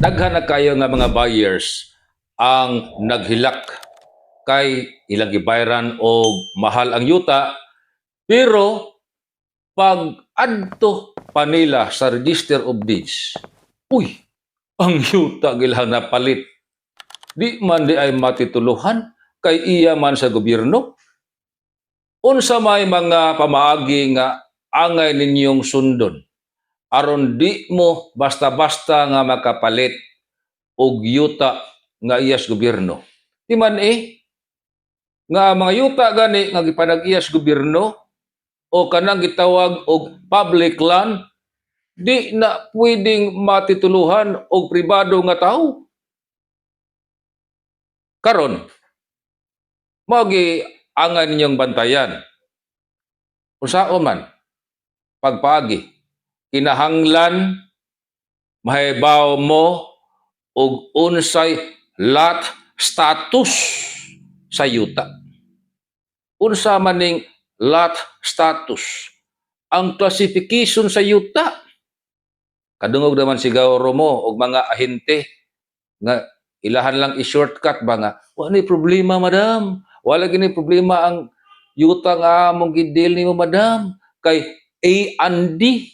daghan na kayo nga mga buyers ang naghilak kay ilang gibayran og mahal ang yuta pero pag adto pa nila sa register of deeds uy ang yuta gilang napalit di man di ay matituluhan kay iya man sa gobyerno. Unsa may mga pamaagi nga angay ninyong sundon aron di mo basta-basta nga makapalit og yuta nga iyas gobyerno. Di man eh, nga mga yuta gani nga gipanag-iyas gobyerno o kanang gitawag og public land, di na pwedeng matituluhan og pribado nga tao. Karon, magi angan ninyong bantayan. Usao man, pagpagi, kinahanglan mahibaw mo og unsay lot status sa yuta. Unsa maning lot status? Ang classification sa yuta. Kadungog naman siguro mo og mga ahente nga ilahan lang i-shortcut ba nga wala ni problema madam wala gini problema ang yuta nga among gidil nimo madam kay A and D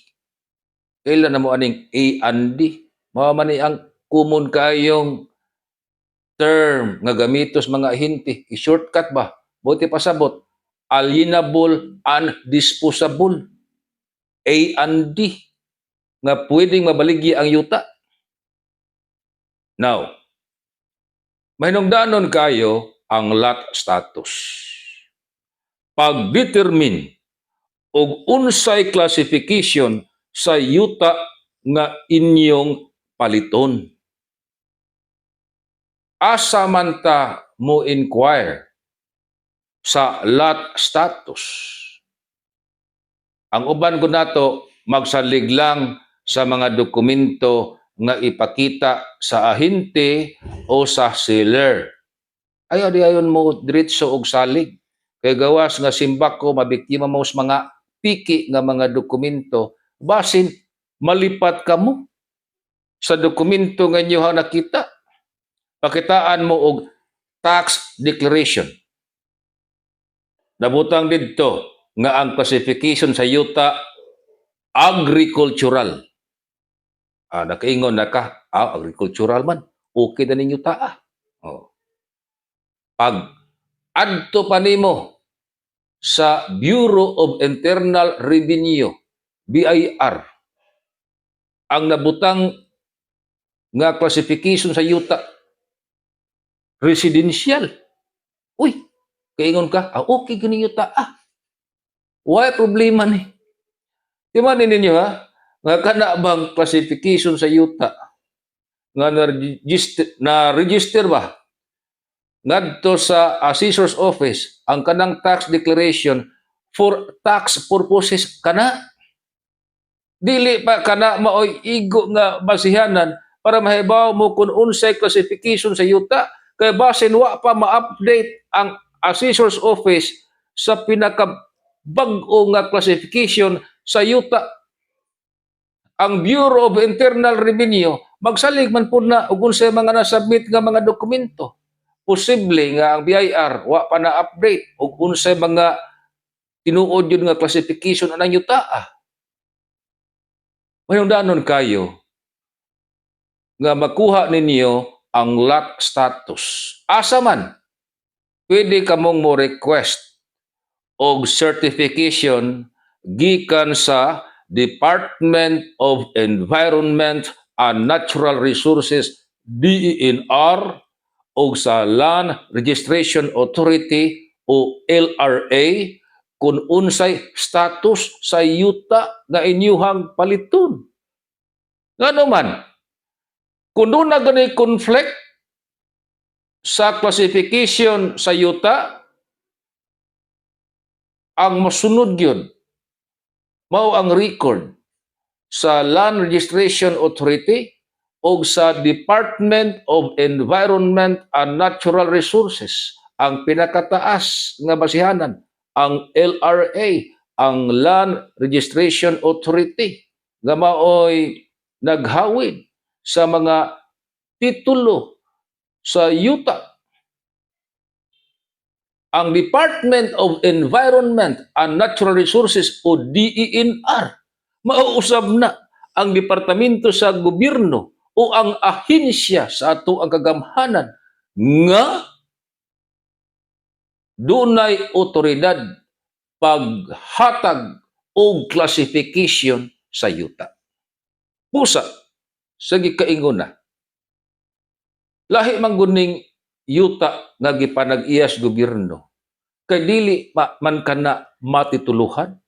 kailan na mo aning A and D. Mao man ni ang common kayong term nga gamitos mga hinti. I-shortcut ba? Buti pasabot alienable and disposable A and D. Nga pwedeng mabaligi ang yuta. Now mahinungdanon kayo ang lot status. Pag-determine og unsay classification sa yuta nga inyong paliton. Asa man ta mo inquire sa lot status. Ang uban ko nato magsalig lang sa mga dokumento nga ipakita sa ahente o sa seller. Ayaw di ayon mo diretso og salig. Kay gawas nga simbak ko mabiktima mo sa mga piki nga mga dokumento basin malipat ka mo sa dokumento nga inyo nakita. Pakitaan mo og tax declaration. Nabutang didto nga ang classification sa yuta agricultural. Ah, nakaingon na ka, ah, agricultural man. Okay na ninyo taa. Oh. Pag adto pa nimo sa Bureau of Internal Revenue, BIR, ang nabutang nga classification sa yuta residential. Uy, kaingon ka, ah, okay gani yuta ah. Why problema ni? Di man ninyo ha? Nga kana bang classification sa yuta nga na-register, na-register ba? Ngadto sa assessor's office ang kanang tax declaration for tax purposes kana dili pa kana maoy igo nga basihanan para mahibaw mo kung unsay classification sa yuta. Kay basin wa pa ma-update ang assessor's office sa pinaka bag-o nga classification sa yuta. Ang Bureau of Internal Revenue magsalig man pud na ug unsay mga nasubmit nga mga dokumento. Posible nga ang BIR wa pa na update ug unsay mga tinuod yun nga classification anang yuta ah. Mayundanon kayo nga makuha ninyo ang lot status. Asa man, pwede kamong mo request og certification gikan sa Department of Environment and Natural Resources DENR o sa Land Registration Authority o LRA kung unsay status sa yuta nga inyuhang paliton. Nga man, kung doon na ganay conflict sa classification sa yuta, ang masunod yun, mao ang record sa Land Registration Authority o sa Department of Environment and Natural Resources ang pinakataas nga basihanan ang LRA ang Land Registration Authority nga maoy naghawid sa mga titulo sa yuta. Ang Department of Environment and Natural Resources o DENR mauusab na ang departamento sa gobyerno o ang ahensya sa ato ang kagamhanan nga dunay otoridad paghatag o classification sa yuta. Pusa, sa gikaingon na. Lahi man guning yuta nga gipanag-iyas gobyerno kay dili ma- man kana matituluhan.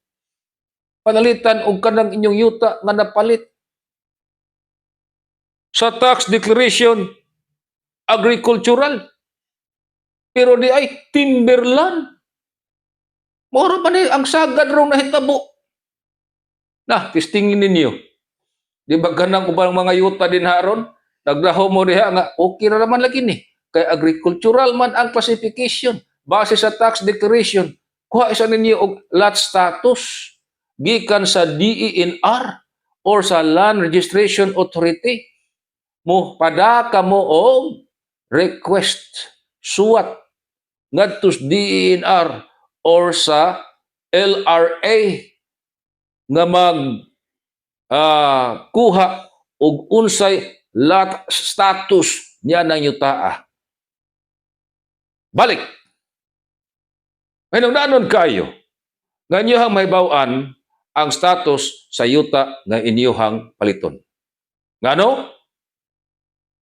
Panalitan og kanang inyong yuta nga napalit. Sa tax declaration, agricultural. Pero di ay timberland. Moro pa ni ang sagad rong nahitabo. Na, testingin ninyo. Di ba ganang ubang mga yuta din haron? Naglaho mo diha nga, okay na naman lagi ni. Kay agricultural man ang classification. Base sa tax declaration, kuha isa ninyo og lot status gikan sa DENR or sa Land Registration Authority. Mo padaka mo og request suwat ngadto sa DENR or sa LRA nga mag ah, kuha og unsay lot status niya ng yutaa. Balik. May nagdanon kayo. Nga inyuhang mahibawan ang status sa yuta nga inyuhang paliton. Ngano?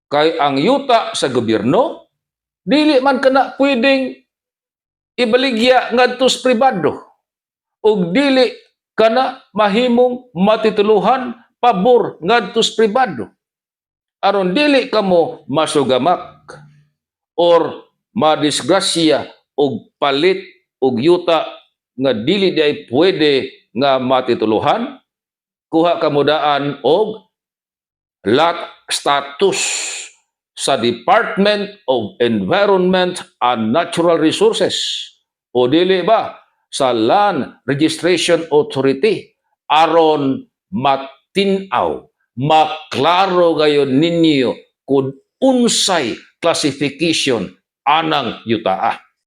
Kay ang yuta sa gobyerno, dili man kana pwedeng ibaligya ngadto sa pribado. ug dili kana mahimong matituluhan pabor ngadto sa pribado aron dili kamo masugamak or madisgrasya og palit og yuta nga dili day pwede nga matituluhan kuha kamo daan og lot status sa Department of Environment and Natural Resources o dili ba sa Land Registration Authority aron matinaw maklaro gayon ninyo kung unsay classification anang yutaa.